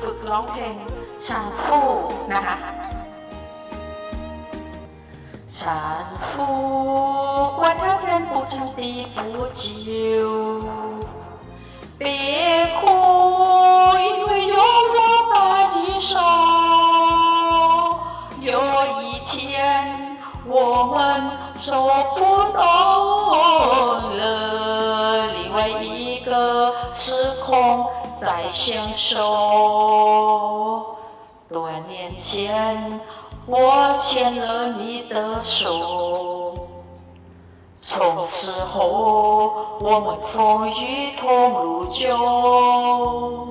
ฝึกร้องเพลงชาฟู่นะคะชาฟู่管他天不长地不久，别哭，因为有我把你守。有一天，我们手不动了， 在相守。多年前，我牵了你的手。从此后，我们风雨同路久。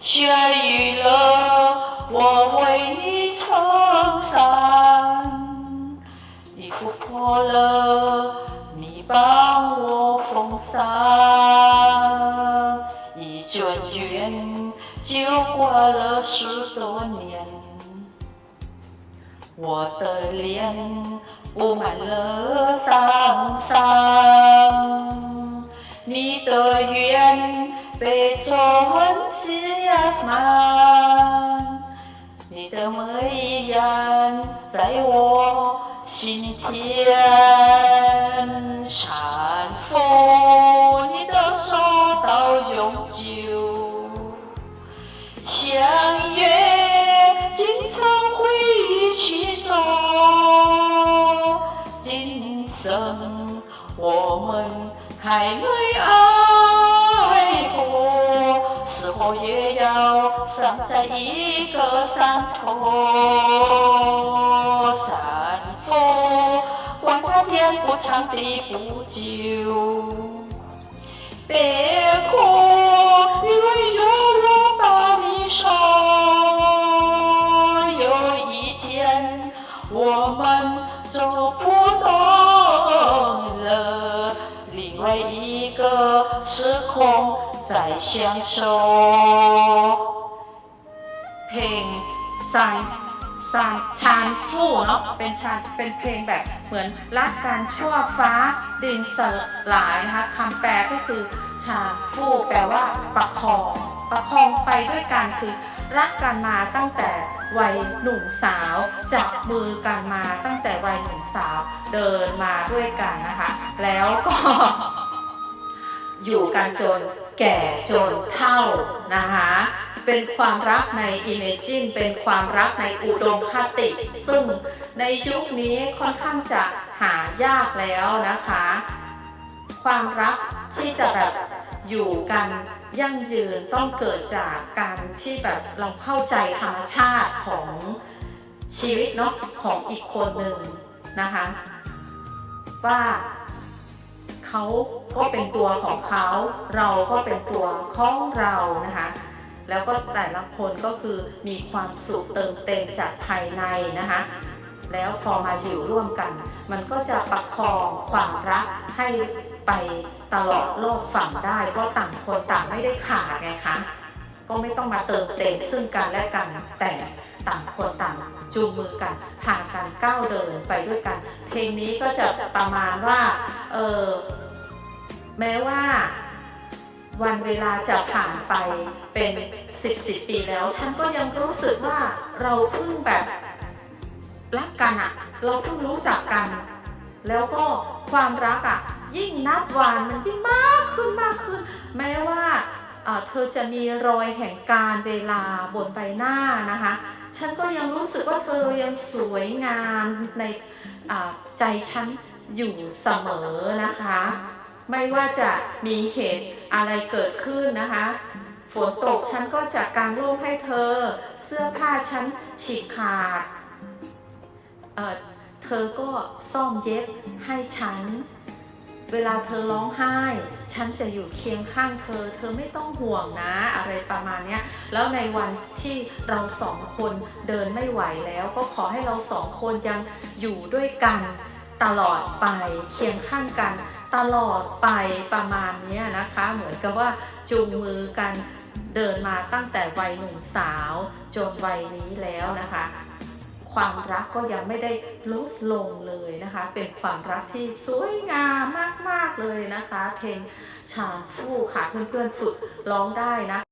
雪雨了，我为你撑伞；衣服破了，你帮我风伞。就过了十多年。我的脸布满了沧桑，你的愿被皱纹刺我们还没爱过，死后也要散在一个山头。山峰，管它天不长地不久。别哭，因为有我把你守。有一天，我们走不动空在相守。เพลงซานซานชานฟู่เนาะเป็นชานเป็นเพลงแบบเหมือนรักการชั่วฟ้าดินสลายนะคะคำแปลก็คือชาฟู่แปลว่าประคอง ประคองไปด้วยกันคือรักกันมาตั้งแต่วัยหนุ่มสาวจับมือกันมาตั้งแต่วัยหนุ่มสาวเดินมาด้วยกันนะคะ แล้วก็ อยู่กันจนแก่จนเฒ่านะคะ เป็นความรักใน Imagine เป็นความรักในอุดมคติ ซึ่งในยุคนี้ค่อนข้างจะหายากแล้วนะคะ ความรักที่จะแบบอยู่กันยั่งยืนต้องเกิดจากการที่แบบเราเข้าใจธรรมชาติของชีวิตเนาะของอีกคนหนึ่งนะคะ ว่า เขาก็เป็นตัวของเขา เราก็เป็นตัวของเรานะคะ แล้วก็แต่ละคนก็คือมีความสุขเติมเต็มจากภายในนะคะ แล้วพอมาอยู่ร่วมกัน มันก็จะประคองความรักให้ไปตลอดโลกฝั่งได้เพราะต่างคนต่างไม่ได้ขาดไงคะก็ไม่ต้องมาเติมเต็มซึ่งกันและกันแต่ต่างคนต่างจูงมือกันพากันก้าวเดินไปด้วยกัน เพลงนี้ก็จะประมาณว่าเออ แม้ว่าวันเวลาจะผ่านไปเป็นสิบสิบปีแล้ว ฉันก็ยังรู้สึกว่าเราเพิ่งแบบรักกันอะเราเพิ่งรู้จักกัน แล้วก็ความรักอะยิ่งนับวันมันยิ่งมากขึ้นมากขึ้น แม้ว่าเธอจะมีรอยแห่งการเวลาบนใบหน้านะคะ ฉันก็ยังรู้สึกว่าเธอยังสวยงามในใจฉันอยู่เสมอนะคะ ไม่ว่าจะมีเหตุอะไรเกิดขึ้นนะคะ ฝนตกฉันก็จะกางร่มให้เธอ เสื้อผ้าฉันฉีกขาดเเธอก็ซ่อมเย็บให้ฉัน เวลาเธอร้องไห้ ฉันจะอยู่เคียงข้างเธอ เธอไม่ต้องห่วงนะ อะไรประมาณนี้แล้วในวันที่เราสองคนเดินไม่ไหวแล้ว ก็ขอให้เราสองคนยังอยู่ด้วยกัน ตลอดไปเคียงข้างกันตลอดไปประมาณนี้นะคะ เหมือนกับว่าจูงมือกันเดินมาตั้งแต่วัยหนุ่มสาวจนวัยนี้แล้วนะคะ ความรักก็ยังไม่ได้ลดลงเลยนะคะ เป็นความรักที่สวยงามมาก ๆ เลยนะคะ เพลงชาฟู่ค่ะเพื่อนๆฝึกร้องได้นะ